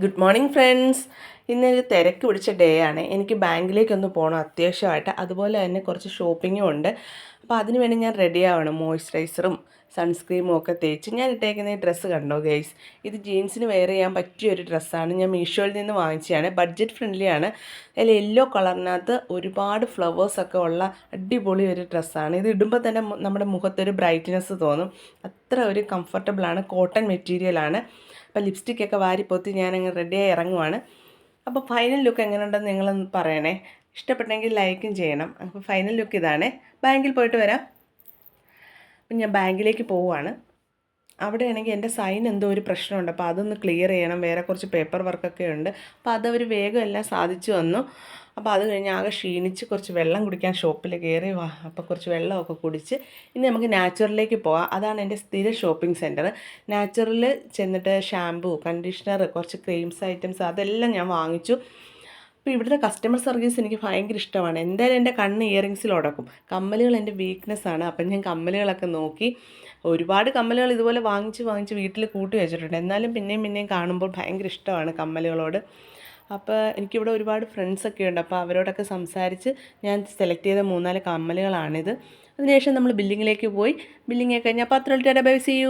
Good morning friends ഇന്നൊരു തിരക്ക് പിടിച്ച ഡേ ആണ്. എനിക്ക് ബാങ്കിലേക്കൊന്ന് പോകണം അത്യാവശ്യമായിട്ട്. അതുപോലെ തന്നെ കുറച്ച് ഷോപ്പിങ്ങും ഉണ്ട്. അപ്പോൾ അതിന് വേണ്ടി ഞാൻ റെഡി ആവണം. മോയ്സ്ചറൈസറും സൺസ്ക്രീമും ഒക്കെ തേച്ച് ഞാൻ ഇട്ടേക്കുന്ന ഈ ഡ്രസ്സ് കണ്ടോ ഗൈസ് ഇത് ജീൻസിന് വെയർ ചെയ്യാൻ പറ്റിയ ഒരു ഡ്രസ്സാണ് ഞാൻ മീഷോയിൽ നിന്ന് വാങ്ങിച്ചതാണ് ബഡ്ജറ്റ് ഫ്രണ്ട്ലിയാണ് അതിൽ യെല്ലോ കളറിനകത്ത് ഒരുപാട് ഫ്ലവേഴ്സൊക്കെ ഉള്ള അടിപൊളി ഒരു ഡ്രസ്സാണ് ഇത് ഇടുമ്പോൾ തന്നെ നമ്മുടെ മുഖത്തൊരു ബ്രൈറ്റ്നെസ് തോന്നും. അത്ര ഒരു കംഫർട്ടബിളാണ് കോട്ടൺ മെറ്റീരിയലാണ് അപ്പോൾ ലിപ്സ്റ്റിക്കൊക്കെ വാരിപ്പൊത്തി ഞാനങ്ങ് റെഡിയായി ഇറങ്ങുവാണ്. അപ്പോൾ ഫൈനൽ ലുക്ക് എങ്ങനെയുണ്ടെന്ന് നിങ്ങളൊന്ന് പറയണേ. ഇഷ്ടപ്പെട്ടെങ്കിൽ ലൈക്കും ചെയ്യണം. അപ്പോൾ ഫൈനൽ ലുക്ക് ഇതാണ്. ബാങ്കിൽ പോയിട്ട് വരാം. അപ്പം ഞാൻ ബാങ്കിലേക്ക് പോവുകയാണ് അവിടെയാണെങ്കിൽ എന്റെ സൈൻ എന്തോ ഒരു പ്രശ്നമുണ്ട്. അപ്പോൾ അതൊന്ന് ക്ലിയർ ചെയ്യണം. വേറെ കുറച്ച് പേപ്പർ വർക്കൊക്കെ ഉണ്ട്. അപ്പോൾ അതവർ വേഗം എല്ലാം സാധിച്ചു വന്നു. അപ്പോൾ അത് കഴിഞ്ഞ് ആകെ ക്ഷീണിച്ച് കുറച്ച് വെള്ളം കുടിക്കാൻ ഷോപ്പിൽ കയറി. വാ അപ്പോൾ കുറച്ച് വെള്ളമൊക്കെ കുടിച്ച് ഇനി നമുക്ക് നാച്ചുറലിലേക്ക് പോകാം അതാണ് എന്റെ സ്ഥിര ഷോപ്പിംഗ് സെന്റർ നാച്ചുറൽ ചെന്നിട്ട് ഷാമ്പൂ കണ്ടീഷണർ കുറച്ച് ക്രീംസ് ഐറ്റംസ് അതെല്ലാം ഞാൻ വാങ്ങിച്ചു. അപ്പോൾ ഇവിടുത്തെ കസ്റ്റമർ സർവീസ് എനിക്ക് ഭയങ്കര ഇഷ്ടമാണ്. എന്തായാലും എന്റെ കണ്ണ് ഇയറിങ്സിൽ ഉടക്കും. കമ്മലുകൾ എന്റെ വീക്ക്നെസ് ആണ്. അപ്പം ഞാൻ കമ്മലുകളൊക്കെ നോക്കി ഒരുപാട് കമ്മലുകൾ ഇതുപോലെ വാങ്ങിച്ച് വാങ്ങിച്ച് വീട്ടിൽ കൂട്ടി വെച്ചിട്ടുണ്ട്. എന്നാലും പിന്നെയും പിന്നെയും കാണുമ്പോൾ ഭയങ്കര ഇഷ്ടമാണ് കമ്മലുകളോട്. അപ്പോൾ എനിക്കിവിടെ ഒരുപാട് ഫ്രണ്ട്സൊക്കെ ഉണ്ട്. അപ്പോൾ അവരോടൊക്കെ സംസാരിച്ച് ഞാൻ സെലക്ട് ചെയ്ത മൂന്നാൽ കമ്മലുകളാണിത്. അതിനുശേഷം നമ്മൾ ബില്ലിങ്ങിലേക്ക് പോയി. ബില്ലിങ് കഴിഞ്ഞാൽ പത്ത് ബൈ സി യു